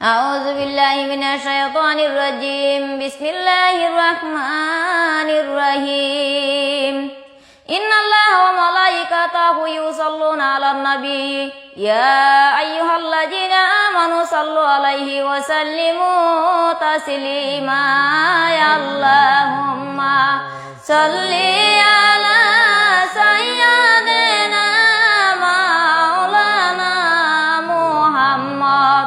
أعوذ بالله من الشيطان الرجيم. بسم الله الرحمن الرحيم. إن الله وملائكته يصلون على النبي. يا أيها الذين آمنوا صلوا عليه وسلموا تسليما. يا اللهم صل على سيدنا مولانا محمد.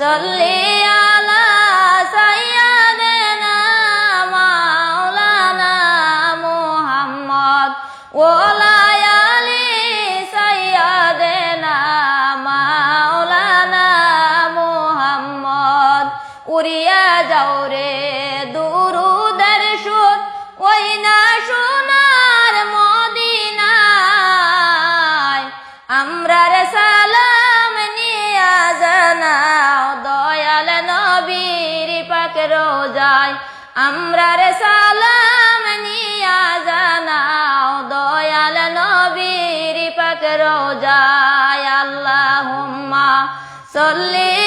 সল্লি আলা সাইয়্যিদিনা মাওলানা মুহাম্মদ ওয়ালা আমরা রে সালাম নিয়া জানাও দয়াল নবীর পাক রোজায় আল্লাহুম্মা সল্লি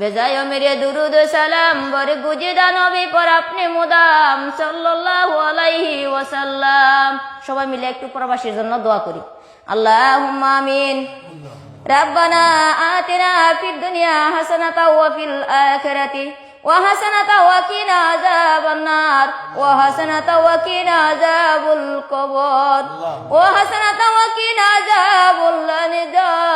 বেজায় মেরে দুরুদ সালাম বরে গুজিদা নবী পর আপনি মুদাম সাল্লাল্লাহু আলাইহি ওয়াসাল্লাম সবাই মিলে একটু প্রবাসীর জন্য দোয়া করি আল্লাহুম্মা আমিন ربنا آتنا في الدنيا حسنة وفي الآخرة وحسنة وقنا عذاب النار وحسنة وقنا عذاب القبر وحسنة وقنا عذاب الندان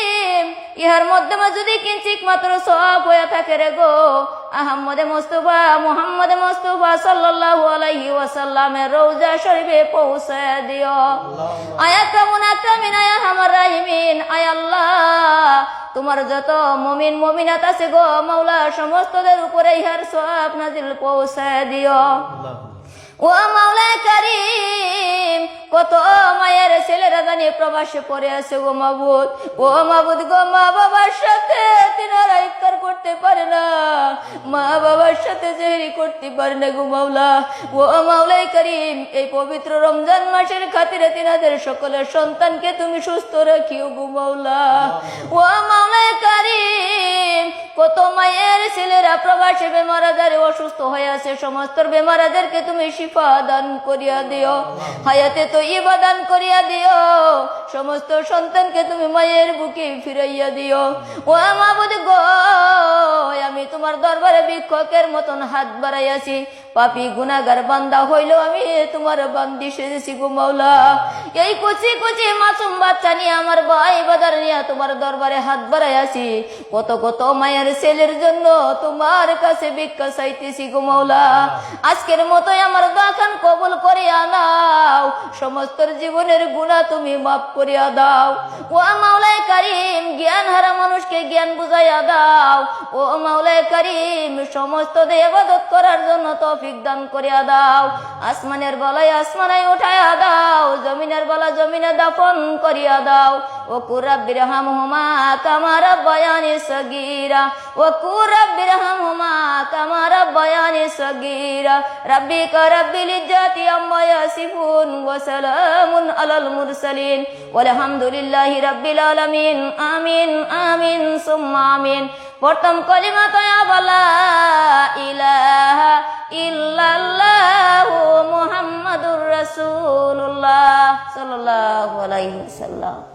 ইহার মাধ্যমে যদি কিঞ্চিক মাত্র সব হয়ে থাকে রে গো। আহম্মদে মোস্তফা মুহাম্মদে মোস্তফা সাল্লাল্লাহু আলাইহি ওয়াসাল্লামের রওজা শরীফে পৌঁছে দিও। আয়া কামুন আকামিন আয়া হামার রাহিমিন। আয় আল্লাহ তোমার যত মমিন মমিনাত আছে গো মাওলা সমস্তদের উপরে ইহার সব নাজিল পৌঁছে দিও। ও মাওলা কারিম, কত মায়ের ছেলেরা জানিয়ে প্রবাসে পড়ে আছে গো মাবুদ। ও মাবুদ গো, মা বাবার সাথে তিনারা ইফতার করতে পারে না। মা বাবার সাথে জেহরি করতে পারে না গো মাওলা। ও মাওলাই করিম, এই পবিত্র রমজান মাসের খাতিরে তিনাদের সকলের সন্তানকে তুমি সুস্থ রাখিও গো মাওলা। ও মাওলাই করিম ছেলেরা প্রবাসে বেমারাদারে অসুস্থ হয়ে আছে সমস্ত বেমারাদেরকে তুমি শিফা দান করিয়া দিও। হায়াতে তো ইবা দান করিয়া দিও। সমস্ত সন্তানকে তুমি মায়ের বুকে ফিরাইয়া দিও। ও আমি তোমার দরবারে বিক্ষকের মতন হাত বাড়াইয়াছি। পাপি গুনাগার বান্দা হইল আমি, তোমার বান্দি সেজেছি গো মাওলা। এই কুচি কুচি মাসুম বাচ্চা নিয়ে আমার ভাই বাদার নিয়ে তোমার দরবারে হাত বাড়াইয়াছি কত কত মায়ের ছেলের জন্য তোমার কাছে ভিক্ষা চাইতেছি গো মাওলা। আজকের মতোই আমার দাখান কবল করিয়া নাও সমস্ত জীবনের গুণা তুমি মাফ করিয়া দাও। ও মাওলাই কারিম জ্ঞান হারা মানুষকে জ্ঞান বুঝাইয়া দাও। ও মাওলাই কারিম, সমস্ত দেবাদত করার জন্য তৌফিক দান করিয়া দাও। আসমানের বলায় আসমানায় উঠাইয়া দাও। জমিনের বলা জমিনে দাফন করিয়া দাও। ও কুরাব্বির হাম হুমা কামার বয়ানি সগিরা। ও কুরাব্বির হাম হুমা কামার বয়ানি সগিরা। রাব্বি করব্বিল ইজ্জাতি আম্মা ইয়াসিফুন ওয়া সালামুন আলাল মুরসালিন। ওয়ালহামদুলিল্লাহি রাব্বিল আলামিন। আমিন আমিন, সুম্মা আমিন। প্রথম কলিমা তায়াবালা মুহাম্মাদুর রাসূলুল্লাহ সাল্লাল্লাহু আলাইহি ওয়াসাল্লাম